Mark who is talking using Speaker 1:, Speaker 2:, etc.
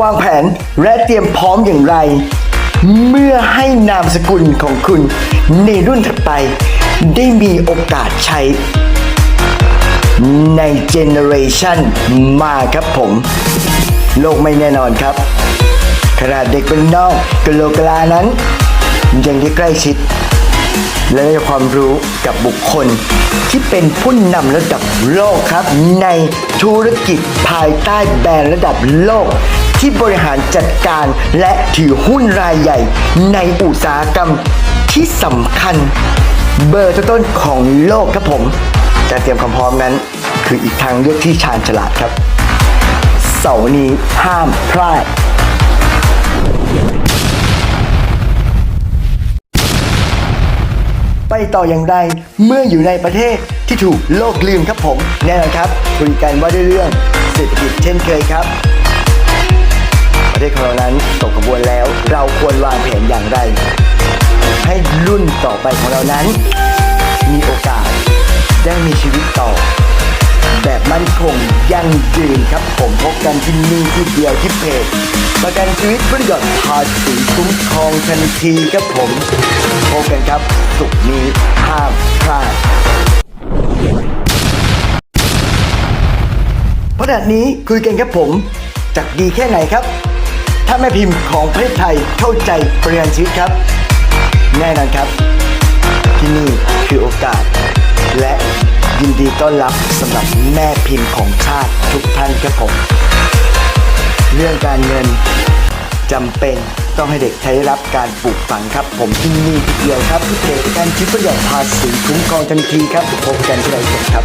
Speaker 1: วางแผนและเตรียมพร้อมอย่างไร เมื่อให้นามสกุลของคุณในรุ่นถัดไป ได้มีโอกาสใช้ ในเจเนอเรชันมาครับผม โลกไม่แน่นอนครับขนาดเด็กเป็นนอกกโลกลานั้น ยังได้ใกล้ชิด และได้ความรู้กับบุคคลที่เป็นผู้นำระดับโลกครับ ในธุรกิจภายใต้แบรนด์ระดับโลก ที่บริหารจัดการและถือหุ้นรายใหญ่ ในอุตสาหกรรมที่สำคัญ เบอร์ต้นๆของโลกครับผม การเตรียมความพร้อมนั้น คืออีกทางเลือกที่ชาญฉลาดครับ เสาร์นี้ห้ามพลาดไปต่ออย่างไรเมื่ออยู่ในประเทศที่ถูกโลกลืมครับผม แน่นอนครับ คุยกันว่าด้วยเรื่องเศรษฐกิจเช่นเคยครับ ประเทศของเรานั้นตกกระบวนแล้ว เราควรวางแผนอย่างไร ให้รุ่นต่อไปของเรานั้น มีโอกาสได้มีชีวิตต่อ แบบมั่นคงยั่งยืนครับผมพบกันที่นี่ที่เดียวที่เพจประกันชีวิตบริยอดภาษีคุ้มครองทันทีครับผมพบกันครับสุกนี้ห้ามพลาดเพราะขณะนี้คุยกันครับผมจากดีแค่ไหนครับ ถ้าแม่พิมพ์ของประเทศไทยเข้าใจประกันชีวิตครับ แน่นอนครับ ที่นี่คือโอกาส และยินดีต้อนรับสำหรับแม่พิมพ์ของชาติทุกท่านครับผม เรื่องการเงินจำเป็นต้องให้เด็กใช้รับการปลูกฝังครับ ผมที่นี่เดียวครับที่เพจการชิปประหยัดภาษีคุ้มครองทันทีครับพบกันที่ไหนกันครับ